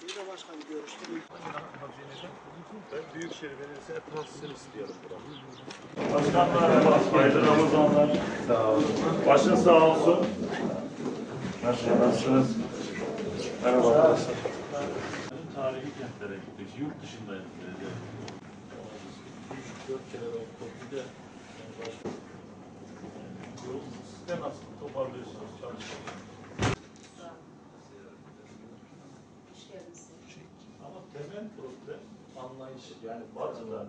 Şehirde başkan görüştüm. Ben Büyükşehir Belediyesi'ne tahsil istiyorum buradan. Başkan merhaba, hayırlı Ramazanlar. Sağ olun. Başın sağ olsun. Şey nasılsınız? Merhaba arkadaşlar. Tarihi kentlere gittik, yurt dışında gittik. Üç, dört kere ben Koti'de Siz de nasıl toparlıyorsunuz geldiniz. Ama temel problem anlayış. Yani Batı'da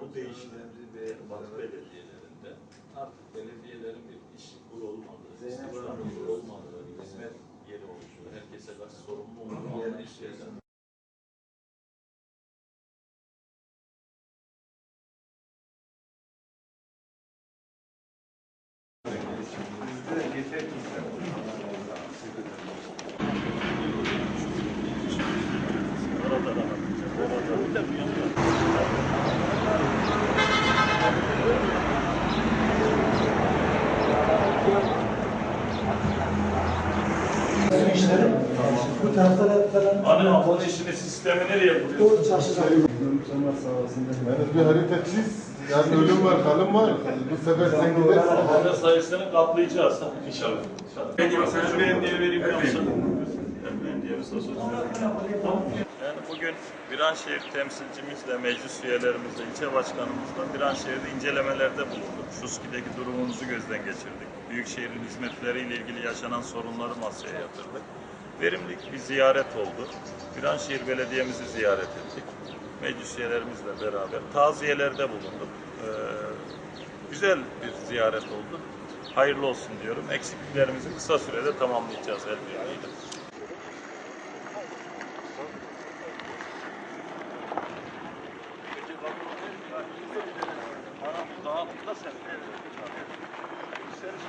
bu değişiklik Batı belediyelerinde artık belediyelerin bir iş olduğu anlayışıyla. Orada işleri. Bu tarafta da falan Hani abone işini sistemi nereye kuruyorsun? bu çarşıda. Yani bir harita çiz. Yani ölüm var, kalım var. Bu sefer sen gidersin. Abone sayısını katlayacağız inşallah. İnşallah. Sen şuraya diye vereyim yapsın. Yani bugün Viranşehir temsilcimizle, meclis üyelerimizle, ilçe başkanımızla Viranşehir'de incelemelerde bulunduk. Şuski'deki durumumuzu gözden geçirdik. Büyükşehir'in hizmetleriyle ilgili yaşanan sorunları masaya yatırdık. Verimli bir ziyaret oldu. Viranşehir Belediye'mizi ziyaret ettik. Meclis üyelerimizle beraber taziyelerde bulunduk. Ee, güzel bir ziyaret oldu. Hayırlı olsun diyorum. Eksikliklerimizi kısa sürede tamamlayacağız Daha altta sen. Evet. Sen